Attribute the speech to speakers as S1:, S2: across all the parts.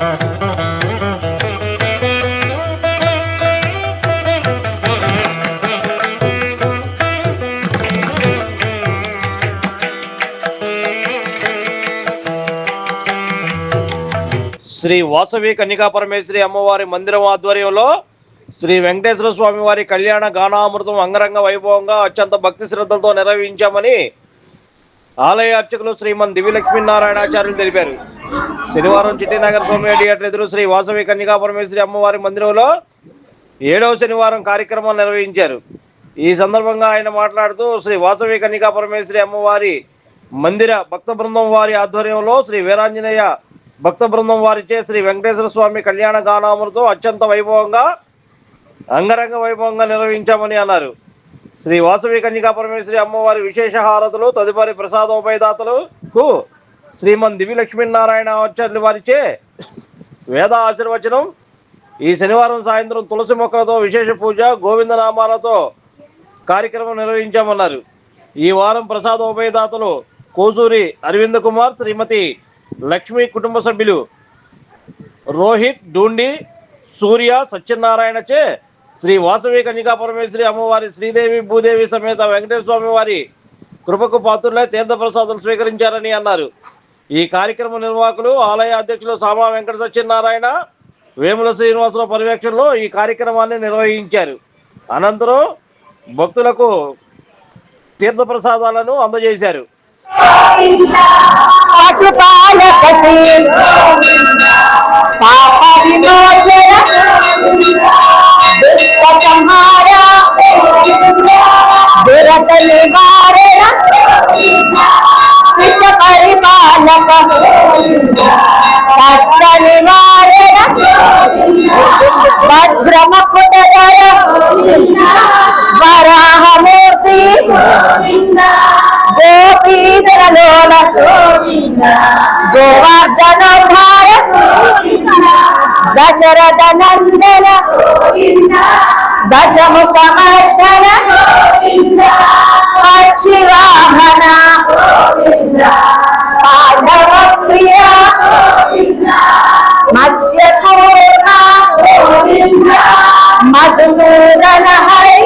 S1: శ్రీ వాసవి కన్యకా పరమేశ్వరి అమ్మవారి మందిరం ఆధ్వర్యంలో శ్రీ వెంకటేశ్వర స్వామి వారి కళ్యాణ గానామృతం అంగరంగ వైభవంగా అత్యంత భక్తి శ్రద్ధలతో నిర్వహించామని ఆలయ అర్చకులు శ్రీమన్ దివ్యలక్ష్మీనారాయణాచార్యులు తెలిపారు. శనివారం చిట్టినగర్ స్వామి థియేటర్ ఎదురు శ్రీ వాసవి కన్యకా పరమేశ్వరి అమ్మవారి మందిరంలో ఏడవ శనివారం కార్యక్రమం నిర్వహించారు. ఈ సందర్భంగా ఆయన మాట్లాడుతూ శ్రీ వాసవి కన్యకా పరమేశ్వరి అమ్మవారి మందిర భక్త బృందం వారి ఆధ్వర్యంలో శ్రీ వీరాంజనేయ భక్త బృందం వారిచే శ్రీ వెంకటేశ్వర స్వామి కళ్యాణ గానామృతం అత్యంత వైభవంగా అంగరంగ వైభవంగా నిర్వహించామని అన్నారు. శ్రీ వాసవి కన్యకా పరమేశ్వరి అమ్మవారి విశేష హారతులు తదుపరి ప్రసాదోపయదాతలకు శ్రీమన్ దివి లక్ష్మీనారాయణ ఆచార్యులు వారిచే వేద ఆశీర్వచనం ఈ శనివారం సాయంత్రం తులసి మొక్కలతో విశేష పూజ గోవిందనామాలతో కార్యక్రమం నిర్వహించామన్నారు. ఈ వారం ప్రసాదోపయదాతలు కోసూరి అరవింద్ కుమార్ శ్రీమతి లక్ష్మి కుటుంబ సభ్యులు రోహిత్ డూండి సూర్య సత్యనారాయణచే శ్రీ వాసవి కన్యకా పరమేశ్వరి అమ్మవారి శ్రీదేవి భూదేవి సమేత వెంకటేశ్వర స్వామి వారి కృపకు పాత్రులై తీర్థప్రసాదాలు స్వీకరించారని అన్నారు. ఈ కార్యక్రమ నిర్వాహకులు ఆలయ అధ్యక్షులు సామా వెంకట సత్యనారాయణ వేముల శ్రీనివాసరావు పర్యవేక్షణలో ఈ కార్యక్రమాన్ని నిర్వహించారు. అనంతరం భక్తులకు తీర్థప్రసాదాలను అందజేశారు.
S2: సంహార పరిపాలక కష్ట నివారణ వజ్రమకుటధర వరాహమూర్తి గోపీధరలోల గోవర్ధన భారత్ దశరథ నందన दशम समर्थन अच्छिवाहना पाठव प्रिया मत्स्यपूर्णा मधुसूदन हरि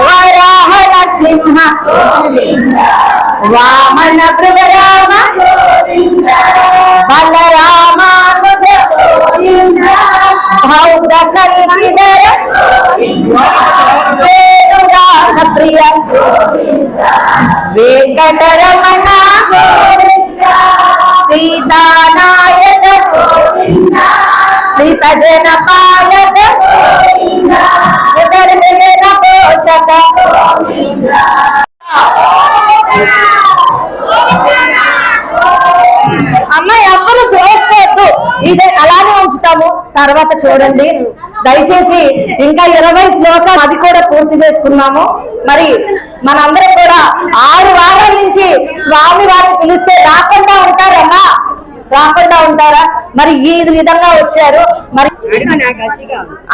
S2: वराह सिंह वामन प्रभराम बलरामानुज। भौदकल ప్రియ వెంకటరమణ సీతానాయక శ్రీతజన పాలక ఉదర్మిన పోషక అమ్మాయి ఎవరు చూసుకోవద్దు ఇది అలానే ఉంచుతాము. తర్వాత చూడండి. దయచేసి ఇంకా ఇరవై శ్లోకాలు అది కూడా పూర్తి చేసుకున్నాము. మరి మనందరూ కూడా ఆరు వారాల నుంచి స్వామి వారిని పిలిస్తే రాకుండా ఉంటారమ్మా. రాకుండా ఉంటారా? మరి ఈ విధంగా వచ్చారు. మరి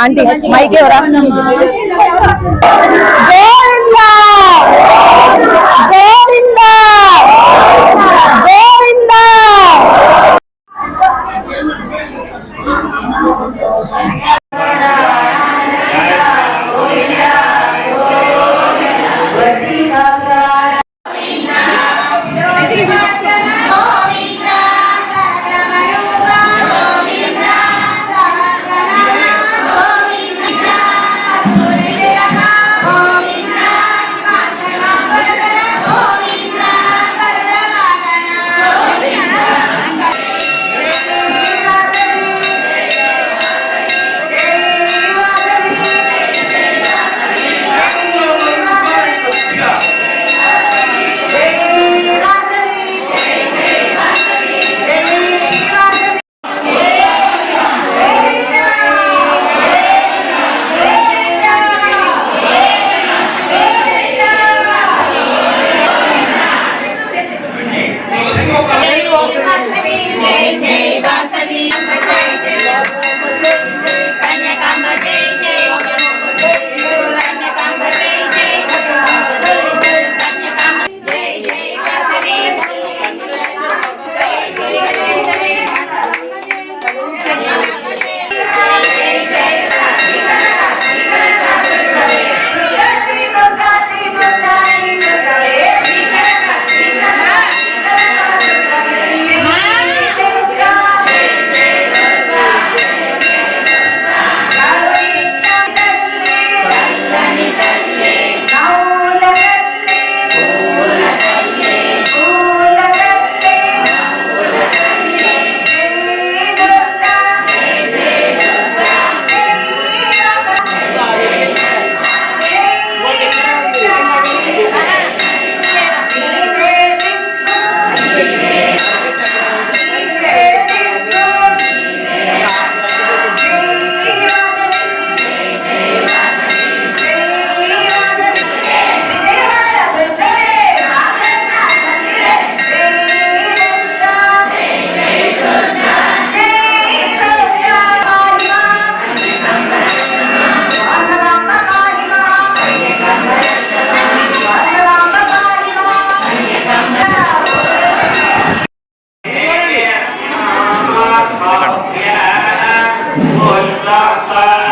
S2: ఆంటీ మైక్ ఎవరా? ding ding జిల్లా స్థాయి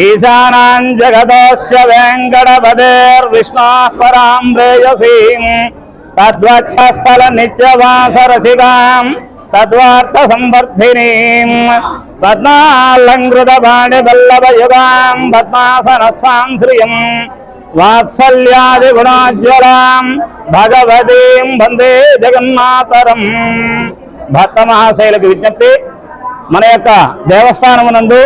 S3: ఈశానాం జగదోస్య వెంకటపదేర్విష్ణోః పరాం ప్రేయసీం తద్వక్షస్థల నిత్యవాసరసికాం తద్వార్థ సంవర్ధినీం పద్మాలంకృత పాణి వల్లభయుగాం పద్మాసనస్థాం శ్రియం వాత్సల్యాది గుణాజ్వలాం భగవతీం వందే జగన్మాతరం. భక్త మహాశైలకు విజ్ఞప్తి మన యొక్క దేవస్థానమునందు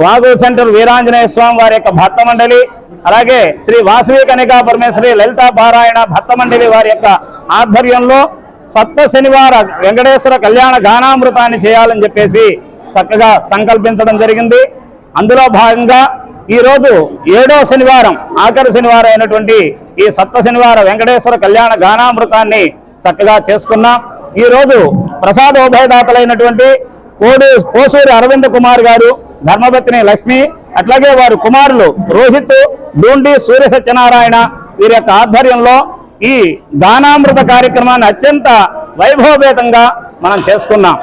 S3: వాగు సెంటర్ వీరాంజనేయ స్వామి వారి యొక్క భక్త మండలి అలాగే శ్రీ వాసవి కనికా పరమేశ్వరి లలితా పారాయణ భక్త మండలి వారి యొక్క ఆధ్వర్యంలో సప్త శనివార వెంకటేశ్వర కళ్యాణ గానామృతాన్ని చేయాలని చెప్పేసి చక్కగా సంకల్పించడం జరిగింది. అందులో భాగంగా ఈరోజు ఏడో శనివారం ఆఖరి శనివారం అయినటువంటి ఈ సప్త శనివార వెంకటేశ్వర కళ్యాణ గానామృతాన్ని చక్కగా చేసుకున్నాం. ఈరోజు రోజు ప్రసాదోభయదాతలైనటువంటి కోడి కోసూరి అరవింద్ కుమార్ గారు ధర్మపత్ని లక్ష్మి అట్లాగే వారి కుమారులు రోహిత్ డూండి సూర్య సత్యనారాయణ వీరి యొక్క ఆధ్వర్యంలో ఈ దానామృత కార్యక్రమాన్ని అత్యంత వైభవభేతంగా మనం చేసుకున్నాం.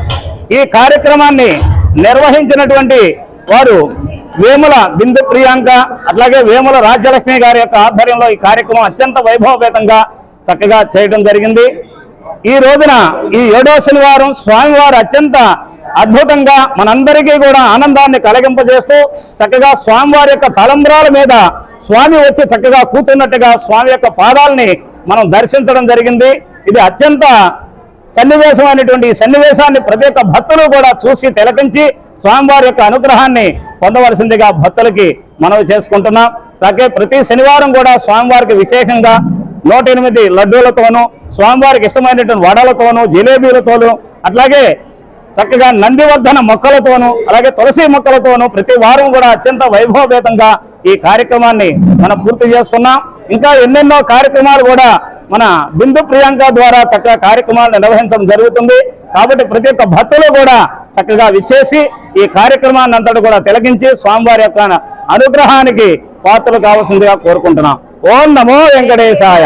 S3: ఈ కార్యక్రమాన్ని నిర్వహించినటువంటి వారు వేముల బిందు ప్రియాంక అట్లాగే వేముల రాజ్యలక్ష్మి గారి యొక్క ఆధ్వర్యంలో ఈ కార్యక్రమం అత్యంత వైభవపేతంగా చక్కగా చేయడం జరిగింది. ఈ రోజున ఈ ఏడో శనివారం స్వామివారు అత్యంత అద్భుతంగా మనందరికీ కూడా ఆనందాన్ని కలగింపజేస్తూ చక్కగా స్వామివారి యొక్క తలంబ్రాల మీద స్వామి వచ్చి చక్కగా కూర్చున్నట్టుగా స్వామి యొక్క పాదాలని మనం దర్శించడం జరిగింది. ఇది అత్యంత సన్నివేశమైనటువంటి సన్నివేశాన్ని ప్రతి ఒక్క భక్తులు కూడా చూసి తిలకించి స్వామివారి యొక్క అనుగ్రహాన్ని పొందవలసిందిగా భక్తులకి మనవి చేసుకుంటున్నాం. అలాగే ప్రతి శనివారం కూడా స్వామివారికి విశేషంగా నూట ఎనిమిది లడ్డూలతోనూ స్వామివారికి ఇష్టమైనటువంటి వడలతోనూ జిలేబీలతోనూ అట్లాగే చక్కగా నందివర్ధన మొక్కలతోనూ అలాగే తులసి మొక్కలతోనూ ప్రతి వారం కూడా అత్యంత వైభవభేతంగా ఈ కార్యక్రమాన్ని మనం పూర్తి చేసుకున్నాం. ఇంకా ఎన్నెన్నో కార్యక్రమాలు కూడా మన బిందు ప్రియాంక ద్వారా చక్కగా కార్యక్రమాలు నిర్వహించడం జరుగుతుంది. కాబట్టి ప్రతి ఒక్క భక్తులు కూడా చక్కగా విచ్చేసి ఈ కార్యక్రమాన్ని అంతటి కూడా తిలకించి స్వామివారి యొక్క అనుగ్రహానికి పాత్రలు కావాల్సిందిగా కోరుకుంటున్నాం. ఓం నమో వెంకటేశాయ.